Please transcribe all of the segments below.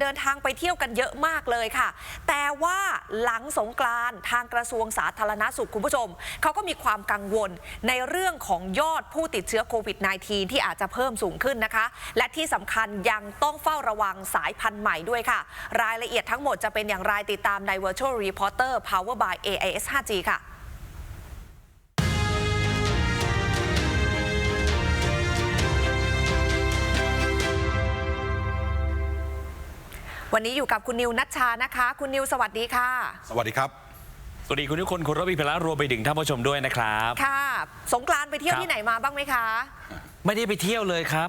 เดินทางไปเที่ยวกันเยอะมากเลยค่ะ แต่ว่าหลังสงกรานทางกระทรวงสาธารณสุขคุณผู้ชม เขาก็มีความกังวลในเรื่องของยอดผู้ติดเชื้อโควิด -19 ที่อาจจะเพิ่มสูงขึ้นนะคะ และที่สำคัญยังต้องเฝ้าระวังสายพันธุ์ใหม่ด้วยค่ะ รายละเอียดทั้งหมดจะเป็นอย่างไรติดตามใน Virtual Reporter Power by AIS 5G ค่ะ วันนี้อยู่กับคุณนิวนัชชานะคะ คุณนิวสวัสดีค่ะ สวัสดีครับ สวัสดีคุณทุกคนคุณรบิพละรวมไปถึงท่านผู้ชมด้วยนะครับ ค่ะ สงกรานต์ไปเที่ยวครับ ที่ไหนมาบ้างไหมคะ ไม่ได้ไปเที่ยวเลยครับ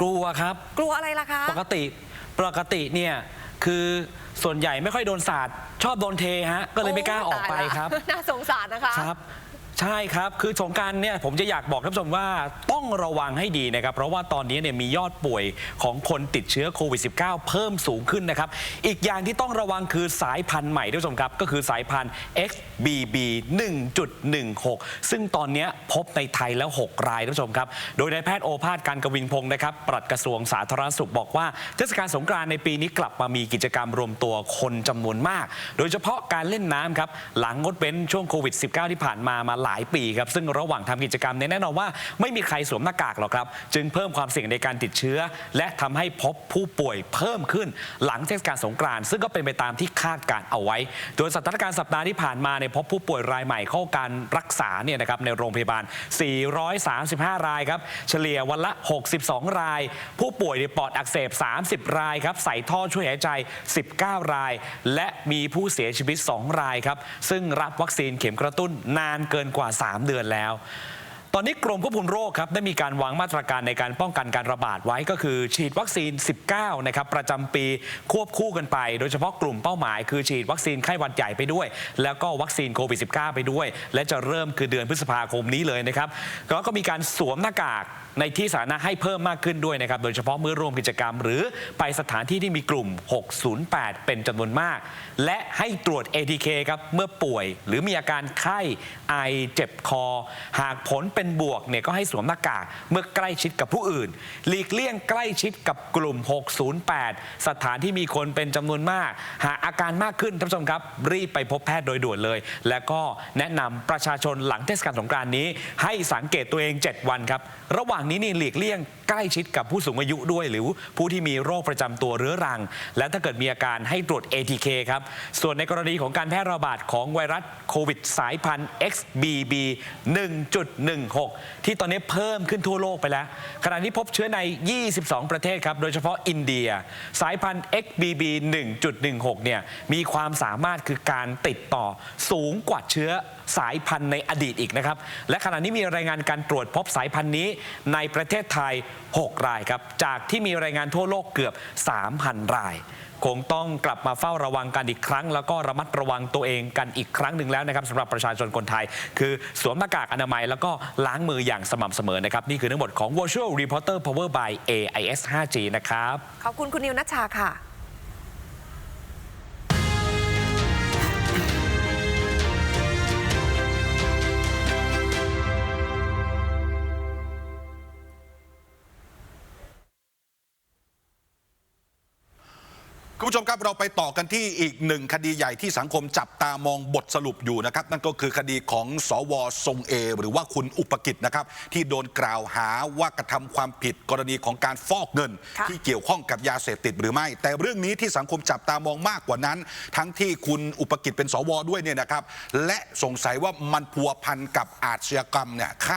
กลัวครับ กลัวอะไรล่ะคะ ปกติปกติเนี่ยคือส่วนใหญ่ไม่ค่อยโดนสาดชอบโดนเทฮะก็เลยไม่กล้าออกไปโตยละครับน่าสงสารนะคะ ครับ ใช่ครับ คือสงกรารเนี่ยผมจะอยากบอกท่านผู้ชมว่าต้องระวังให้ดีนะครับ เพราะว่าตอนนี้เนี่ยมียอดป่วยของคนติดเชื้อโควิด -19 เพิ่มสูงขึ้นนะครับ อีกอย่างที่ต้องระวังคือสายพันธุ์ใหม่ท่านผู้ชมครับ ก็คือสายพันธุ์ XBB 1.16 ซึ่งตอนนี้พบในไทยแล้ว 6 รายท่านผู้ชมครับ โดยนายแพทย์โอภาสการกวินพงศ์นะครับปลัดกระทรวงสาธารณสุขบอกว่าเทศกาลสงกรานต์ในปีนี้กลับมามีกิจกรรมรวมตัวคนจำนวนมาก โดยเฉพาะการเล่นน้ำครับหลังงดเว้นช่วงโควิด -19 ที่ผ่านมามาหลายปีครับซึ่งระหว่างทำกิจกรรมเนี่ยแน่นอนว่าไม่มีใครสวมหน้ากากหรอกครับ จึงเพิ่มความเสี่ยงในการติดเชื้อ และทำให้พบผู้ป่วยเพิ่มขึ้นหลังเทศกาลสงกรานต์ซึ่งก็เป็นไปตามที่คาดการเอาไว้ โดยสถานการณ์สัปดาห์ที่ผ่านมาเนี่ยพบผู้ป่วยรายใหม่เข้าการรักษาเนี่ยนะครับในโรงพยาบาล 435 รายครับเฉลี่ยวันละ 62 ราย ผู้ป่วยในปอดอักเสบ 30 รายครับใส่ท่อช่วยหายใจ 19 ราย และมีผู้เสียชีวิต 2 รายครับซึ่งรับวัคซีนเข็มกระตุ้นนานเกินกว่ากว่า 3 เดือนแล้ว ตอนนี้กรมควบคุมโรคครับได้มีการวางมาตรการในการป้องกันการระบาดไว้ก็คือ ฉีดวัคซีน 19 นะครับประจำปีควบคู่กันไป โดยเฉพาะกลุ่มเป้าหมาย คือฉีดวัคซีนไข้หวัดใหญ่ไปด้วย แล้วก็วัคซีนโควิด -19 ไปด้วย และจะเริ่มคือเดือนพฤษภาคมนี้เลยนะครับแล้วก็มีการสวมหน้ากากในที่สาธารณะให้เพิ่มมากขึ้นด้วยนะครับ โดยเฉพาะเมื่อร่วมกิจกรรม หรือไปสถานที่ที่มีกลุ่ม 608 เป็นจำนวนมาก และให้ตรวจ ATK ครับเมื่อป่วย หรือมีอาการไข้ไอเจ็บคอ หากผลเป็นบวกเนี่ยก็ให้สวมหน้ากากเมื่อใกล้ชิดกับผู้อื่น หลีกเลี่ยงใกล้ชิดกับกลุ่ม 608 สถานที่มีคนเป็นจำนวนมาก หากอาการมากขึ้นท่านผู้ชมครับ รีบไปพบแพทย์โดยด่วนเลย และก็แนะนำประชาชนหลังเทศกาลสงกรานต์นี้ ให้สังเกตตัวเอง 7 วันครับระหว่างนี้นี่หลีกเลี่ยงใกล้ชิดกับผู้สูงอายุด้วย หรือผู้ที่มีโรคประจำตัวเรื้อรัง และถ้าเกิดมีอาการให้ตรวจ ATK ครับ ส่วนในกรณีของการแพร่ระบาดของไวรัสโควิดสายพันธุ์ XBB 1.16 ที่ตอนนี้เพิ่มขึ้นทั่วโลกไปแล้ว ขณะนี้พบเชื้อใน 22 ประเทศครับ โดยเฉพาะอินเดีย สายพันธุ์ XBB 1.16 เนี่ยมีความสามารถคือการติดต่อสูงกว่าเชื้อ สายพันธุ์ในอดีตอีกนะครับ และขณะนี้มีรายงานการตรวจพบสายพันธุ์นี้ในประเทศไทย 6 รายครับ จากที่มีรายงานทั่วโลกเกือบ 3,000 รายคงต้องกลับมาเฝ้าระวังกันอีกครั้ง แล้วก็ระมัดระวังตัวเองกันอีกครั้งหนึ่งแล้วนะครับสำหรับประชาชนคนไทย คือสวมหน้ากากอนามัยแล้วก็ล้างมืออย่างสม่ำเสมอนะครับ นี่คือทั้งหมดของ Virtual Reporter Power by AIS 5G นะครับ ขอบคุณคุณนิวนัชชาค่ะ คุณผู้ชมครับเราไปต่อกันที่อีกหนึ่งคดีใหญ่ที่สังคมจับตามองบทสรุปอยู่นะครับ นั่นก็คือคดีของสวทรงเอ หรือว่าคุณอุปกิจนะครับ ที่โดนกล่าวหาว่ากระทำความผิดกรณีของการฟอกเงินค่ะที่เกี่ยวข้องกับยาเสพติดหรือไม่ แต่เรื่องนี้ที่สังคมจับตามองมากกว่านั้น ทั้งที่คุณอุปกิจเป็นสวด้วยเนี่ยนะครับ และสงสัยว่ามันพัวพันกับอาชญากรรมเนี่ย